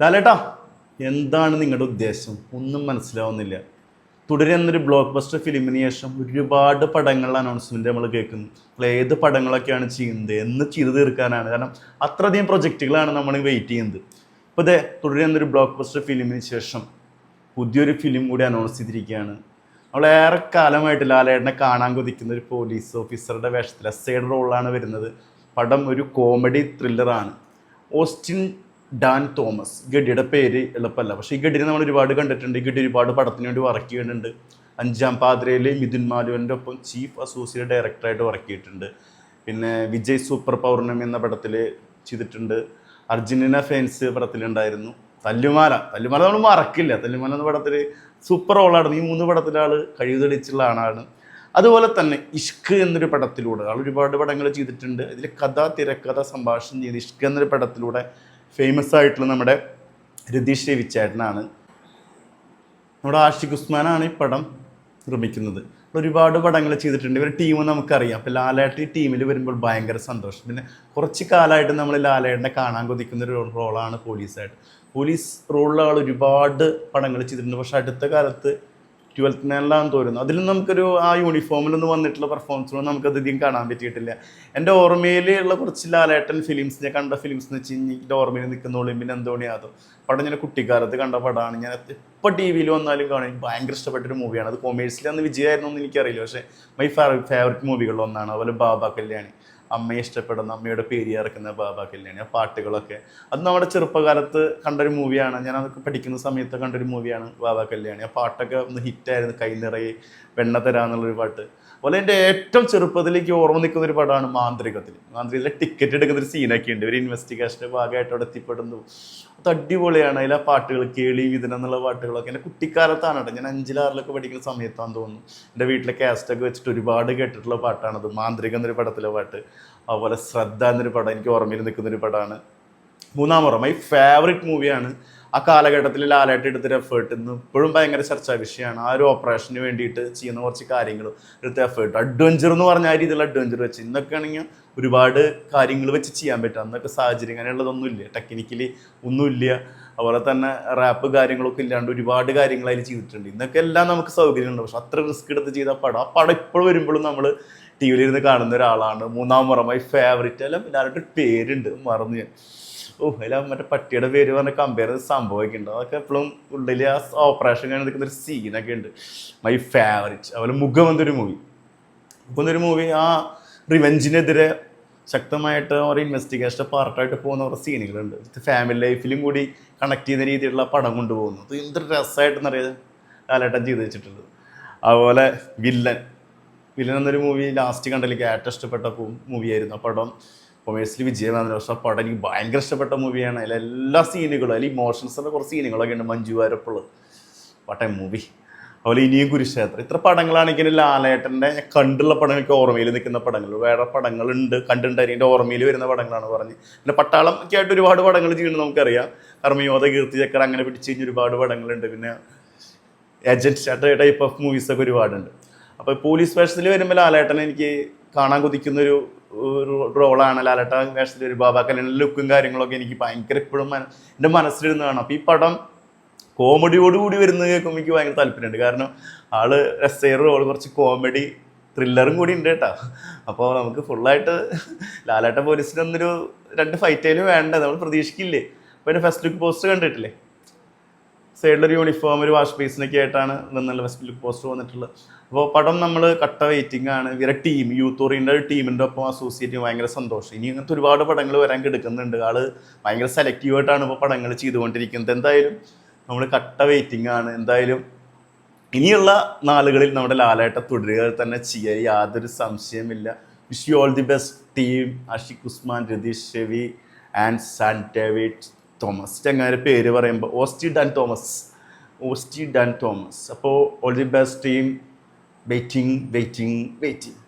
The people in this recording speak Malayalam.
ലാലേട്ടാ എന്താണ് നിങ്ങളുടെ ഉദ്ദേശം? ഒന്നും മനസ്സിലാവുന്നില്ല. തുടരെ എന്നൊരു ബ്ലോക്ക് ബസ്റ്റർ ഫിലിമിന് ശേഷം ഒരുപാട് പടങ്ങൾ അനൗൺസ്മെന്റ് നമ്മൾ കേൾക്കുന്നു. ഏത് പടങ്ങളൊക്കെയാണ് ചെയ്യുന്നത്? എന്ന് ചെയ്തു തീർക്കാനാണ്. കാരണം അത്രയധികം പ്രൊജക്റ്റുകളാണ് നമ്മൾ വെയിറ്റ് ചെയ്യുന്നത്. ഇപ്പോൾ ഇതേ തുടരെ എന്നൊരു ബ്ലോക്ക് ബസ്റ്റർ ഫിലിമിന് ശേഷം പുതിയൊരു ഫിലിം കൂടി അനൗൺസ് ചെയ്തിരിക്കുകയാണ്. നമ്മളേറെ കാലമായിട്ട് ലാലേട്ടനെ കാണാൻ കൊതിക്കുന്ന ഒരു പോലീസ് ഓഫീസറുടെ വേഷത്തിൽ എസ് സൈഡ് റോളാണ് വരുന്നത്. പടം ഒരു കോമഡി ത്രില്ലറാണ് ഓസ്റ്റിൻ ഡാൻ തോമസ് ഗഡിയുടെ പേര് എളുപ്പമല്ല. പക്ഷേ ഈ ഗഡിനെ നമ്മൾ ഒരുപാട് കണ്ടിട്ടുണ്ട്. ഗഡി ഒരുപാട് പടത്തിന് വേണ്ടി വർക്ക് ചെയ്യുന്നുണ്ട്. അഞ്ചാം പാതിരയിൽ മിഥുൻ മാലുവിന്റെ ഒപ്പം ചീഫ് അസോസിയേറ്റ് ഡയറക്ടറായിട്ട് വർക്ക് ചെയ്തിട്ടുണ്ട്. പിന്നെ വിജയ് സൂപ്പർ പൗർണമി എന്ന പടത്തിൽ ചെയ്തിട്ടുണ്ട്. അർജന്റീന ഫാൻസ് പടത്തിലുണ്ടായിരുന്നു. തല്ലുമാല. തല്ലുമാല നമ്മൾ മറക്കില്ല. തല്ലുമാല എന്ന പടത്തിൽ സൂപ്പർ റോളാണ് ഈ മൂന്ന് പടത്തിലെ ആൾ കഴിവ് തെളിച്ചുള്ള ആളാണ്. അതുപോലെ തന്നെ ഇഷ്ക് എന്നൊരു പടത്തിലൂടെ ആൾ ഒരുപാട് പടങ്ങൾ ചെയ്തിട്ടുണ്ട്. ഇതിൽ കഥ തിരക്കഥ സംഭാഷണം ചെയ്ത് ഇഷ്ക് എന്നൊരു പടത്തിലൂടെ ഫേമസ് ആയിട്ടുള്ള നമ്മുടെ രതീഷ് രവിച്ചേട്ടനാണ്. നമ്മുടെ ആഷിഖ് ഉസ്മാനാണ് ഈ പടം നിർമ്മിക്കുന്നത്. ഒരുപാട് പടങ്ങൾ ചെയ്തിട്ടുണ്ട്. ഇവർ ടീം നമുക്കറിയാം. അപ്പോൾ ലാലേട്ട ഈ ടീമിൽ വരുമ്പോൾ ഭയങ്കര സന്തോഷം. പിന്നെ കുറച്ച് കാലമായിട്ട് നമ്മൾ ലാലേട്ടനെ കാണാൻ കൊതിക്കുന്ന ഒരു റോളാണ് പോലീസായിട്ട്. പോലീസ് റോളിലുള്ള ഒരുപാട് പടങ്ങൾ ചെയ്തിട്ടുണ്ട്. പക്ഷേ അടുത്ത കാലത്ത് ട്വൽത്ത് മാനിലാണെന്ന് തോന്നുന്നു. അതിലും നമുക്കൊരു ആ യൂണിഫോമിലൊന്നും വന്നിട്ടുള്ള പെർഫോമൻസുകൾ നമുക്ക് അധികം കാണാൻ പറ്റിയിട്ടില്ല. എന്റെ ഓർമ്മയിലുള്ള കുറച്ച് ലാലേട്ടൻ ഫിലിംസ് ഞാൻ കണ്ട ഫിലിംസ് എന്ന് വെച്ച് കഴിഞ്ഞാൽ എന്റെ ഓർമ്മയിൽ നിൽക്കുന്ന ഒളിമ്പിൻ യാദവ്. പടം ഞാൻ കുട്ടിക്കാലത്ത് കണ്ട പടമാണ് ഞാൻ ഇപ്പോൾ ടി വിയിൽ വന്നാലും കാണാൻ എനിക്ക് ഭയങ്കര ഇഷ്ടപ്പെട്ടൊരു മൂവിയാണ് അത് കൊമേഴ്സിൽ അന്ന് വിജയമായിരുന്നു എന്ന് എനിക്കറിയില്ല. പക്ഷേ മൈ ഫേവറേറ്റ് മൂവികളിൽ ഒന്നാണ്. അതുപോലെ ബാബ കല്യാണി. അമ്മയെ ഇഷ്ടപ്പെടുന്ന അമ്മയുടെ പേര് ഇറക്കുന്ന ബാബ കല്യാണി. ആ പാട്ടുകളൊക്കെ. അത് നമ്മുടെ ചെറുപ്പകാലത്ത് കണ്ടൊരു മൂവിയാണ് ഞാൻ അതൊക്കെ പഠിക്കുന്ന സമയത്ത് കണ്ടൊരു മൂവിയാണ് ബാബ കല്യാണി. ആ പാട്ടൊക്കെ ഒന്ന് ഹിറ്റായിരുന്നു കൈ നിറയെ വെണ്ണ തരാന്നുള്ളൊരു പാട്ട്. അതുപോലെ എന്റെ ഏറ്റവും ചെറുപ്പത്തിലേക്ക് ഓർമ്മ നിൽക്കുന്ന ഒരു പടമാണ് മാന്ത്രികത്തിൽ. മാന്ത്രികത്തിലെ ടിക്കറ്റ് എടുക്കുന്ന ഒരു സീനൊക്കെ ഉണ്ട്. ഒരു ഇൻവെസ്റ്റിഗേഷന്റെ ഭാഗമായിട്ട് അവിടെ എത്തിപ്പെടുന്നു. അടിപൊളിയാണ്. അതിലെ പാട്ടുകൾ കേളി വിതനം എന്നുള്ള പാട്ടുകളൊക്കെ. എന്റെ കുട്ടിക്കാലത്താണ് കേട്ടോ. ഞാൻ അഞ്ചിലാറിലൊക്കെ പഠിക്കുന്ന സമയത്താണെന്ന് തോന്നുന്നു. എന്റെ വീട്ടിലെ കാസ്റ്റൊക്കെ വെച്ചിട്ട് ഒരുപാട് കേട്ടിട്ടുള്ള പാട്ടാണത് മാന്ത്രിക എന്നൊരു പടത്തിലെ പാട്ട്. അതുപോലെ ശ്രദ്ധ എന്നൊരു പടം. എനിക്ക് ഓർമ്മയിൽ നിൽക്കുന്നൊരു പടമാണ്. മൂന്നാം ഓർമ്മ. മൈ ഫേവറേറ്റ് മൂവിയാണ് ആ കാലഘട്ടത്തിൽ ലാലായിട്ട് എടുത്തൊരു എഫേർട്ട് ഇന്ന് ഇപ്പോഴും ഭയങ്കര ചർച്ചാ വിഷയമാണ്. ആ ഒരു ഓപ്പറേഷന് വേണ്ടിയിട്ട് ചെയ്യുന്ന കുറച്ച് കാര്യങ്ങൾ എടുത്ത എഫേർട്ട് അഡ്വഞ്ചർ എന്ന് പറഞ്ഞ ആ രീതിയിലുള്ള അഡ്വഞ്ചർ വെച്ച് ഇന്നൊക്കെ ആണെങ്കിൽ ഒരുപാട് കാര്യങ്ങൾ വെച്ച് ചെയ്യാൻ പറ്റും. അന്നൊക്കെ സാഹചര്യം അങ്ങനെയുള്ളതൊന്നും ഇല്ല. ടെക്നിക്കലി ഒന്നുമില്ല അതുപോലെ തന്നെ റാപ്പ് കാര്യങ്ങളൊക്കെ ഇല്ലാണ്ട് ഒരുപാട് കാര്യങ്ങൾ അതിൽ ചെയ്തിട്ടുണ്ട്. ഇന്നൊക്കെ എല്ലാം നമുക്ക് സൗകര്യമുണ്ട് പക്ഷെ അത്ര റിസ്ക് എടുത്ത് ചെയ്ത പടം ആ പടം ഇപ്പോഴും വരുമ്പോഴും നമ്മൾ ടി വിയിലിരുന്ന് കാണുന്ന ഒരാളാണ്. മൂന്നാം മുറമായി ഫേവറേറ്റ് എല്ലാം എല്ലാവരുടെ പേരുണ്ട്. മറന്നു ഞാൻ. ഓ അതിൽ മറ്റേ പട്ടിയുടെ പേര് പറഞ്ഞ കമ്പയർ സംഭവമൊക്കെ ഉണ്ട്. അതൊക്കെ എപ്പോഴും ഉള്ളിൽ ആ ഓപ്പറേഷൻ കഴിഞ്ഞ് നിൽക്കുന്ന ഒരു സീനൊക്കെ ഉണ്ട്. മൈ ഫേവറേറ്റ് അതുപോലെ മുഖം എന്നൊരു മൂവി മുഖം എന്നൊരു മൂവി ആ റിവെഞ്ചിനെതിരെ ശക്തമായിട്ട് ഒരു ഇൻവെസ്റ്റിഗേഷൻ പാർട്ടായിട്ട് പോകുന്ന കുറേ സീനുകളുണ്ട് ഫാമിലി ലൈഫിലും കൂടി കണക്ട് ചെയ്യുന്ന രീതിയിലുള്ള പടം കൊണ്ടുപോകുന്നു. അത് എന്തൊരു രസമായിട്ടെന്നറിയാം? കാലഘട്ടം ചെയ്ത് വെച്ചിട്ടുള്ളത് അതുപോലെ വില്ലൻ വില്ലൻ എന്നൊരു മൂവി ലാസ്റ്റ് കണ്ടതിലേക്ക് ഏറ്റവും ഇഷ്ടപ്പെട്ട മൂവിയായിരുന്നു ആ പടം. കൊമേഴ്സിൽ വിജയമായിരുന്നു പക്ഷെ ആ പടം എനിക്ക് ഭയങ്കര ഇഷ്ടപ്പെട്ട മൂവിയാണ്. അതിലെ എല്ലാ സീനുകളും അതിൽ ഇമോഷൻസിന്റെ കുറച്ച് സീനുകളൊക്കെ ഉണ്ട് മഞ്ജു വാരപ്പുള്ള പട്ടെ മൂവി അതുപോലെ ഇനിയും കുരുക്ഷേത്രം. ഇത്ര പടങ്ങളാണെങ്കിൽ ലാലേട്ടന്റെ കണ്ടുള്ള കണ്ടുള്ള പടങ്ങൾക്ക് ഓർമ്മയിൽ നിൽക്കുന്ന പടങ്ങൾ. വേറെ പടങ്ങളുണ്ട് കണ്ടുണ്ടായിരിക്കും എന്റെ ഓർമ്മയിൽ വരുന്ന പടങ്ങളാണ് പറഞ്ഞ്. പിന്നെ പട്ടാളം ഒക്കെ ആയിട്ട് ഒരുപാട് പടങ്ങൾ ചെയ്യുന്നത് നമുക്കറിയാം. കർമ്മയോധ കീർത്തി ചക്ര അങ്ങനെ പിടിച്ച് കഴിഞ്ഞ് ഒരുപാട് പടങ്ങളുണ്ട്. പിന്നെ ഏജന്റ് ടൈപ്പ് ഓഫ് മൂവീസൊക്കെ ഒരുപാടുണ്ട്. അപ്പോൾ പോലീസ് വേഷത്തിൽ വരുമ്പോൾ ലാലേട്ടനെ എനിക്ക് കാണാൻ കൊതിക്കുന്ന ഒരു റോളാണ് ലാലട്ട വേഷത്തിൽ ഒരു ബാബാ കല്യാണ ലുക്കും കാര്യങ്ങളൊക്കെ എനിക്ക് ഭയങ്കര ഇപ്പോഴും മന എന്റെ മനസ്സിലിരുന്നതാണ് അപ്പോൾ ഈ പടം കോമഡിയോടുകൂടി വരുന്നത് കേൾക്കുമ്പോൾ എനിക്ക് ഭയങ്കര താല്പര്യമുണ്ട്. കാരണം ആൾ ഐ റോൾ കുറച്ച് കോമഡി ത്രില്ലറും കൂടി ഉണ്ട് കേട്ടോ. അപ്പോൾ നമുക്ക് ഫുള്ളായിട്ട് ലാലാട്ട പോലീസിനൊന്നൊരു രണ്ട് ഫൈറ്റേലും വേണ്ട? നമ്മൾ പ്രതീക്ഷിക്കില്ലേ? അപ്പോൾ എന്റെ ഫസ്റ്റ് ലുക്ക് പോസ്റ്റ് കണ്ടിട്ടില്ലേ? സൈഡിലൊരു യൂണിഫോം ഒരു വാഷ് ബേസിനൊക്കെ ആയിട്ടാണ് നിന്നുള്ള ഫസ്റ്റ് ലുക്ക് പോസ്റ്റർ വന്നിട്ടുള്ളത്. അപ്പോൾ പടം നമ്മൾ കട്ട വെയിറ്റിംഗ് ആണ്. ഇവരെ ടീം യൂത്ത് ഓറിയന്റെ ടീമിന്റെ ഒപ്പം അസോസിയേറ്റ് ഭയങ്കര സന്തോഷം. ഇനി അങ്ങനത്തെ ഒരുപാട് പടങ്ങൾ വരാൻ കിടക്കുന്നുണ്ട്. ആൾ ഭയങ്കര സെലക്റ്റീവ് ആയിട്ടാണ് ഇപ്പോൾ പടങ്ങൾ ചെയ്തുകൊണ്ടിരിക്കുന്നത്. എന്തായാലും നമ്മൾ കട്ട വെയിറ്റിംഗ് ആണ്. എന്തായാലും ഇനിയുള്ള നാളുകളിൽ നമ്മുടെ ലാലേട്ട തുടരുക തന്നെ ചെയ്യാൻ യാതൊരു സംശയമില്ല wish you all the best team Ashiq Usman Ratheesh Shevi and San David Thomas. ചങ്ങാരെ പേര് പറയുമ്പോൾ Austy Dan Thomas. Austy Dan Thomas. അപ്പോൾ all the best team waiting waiting waiting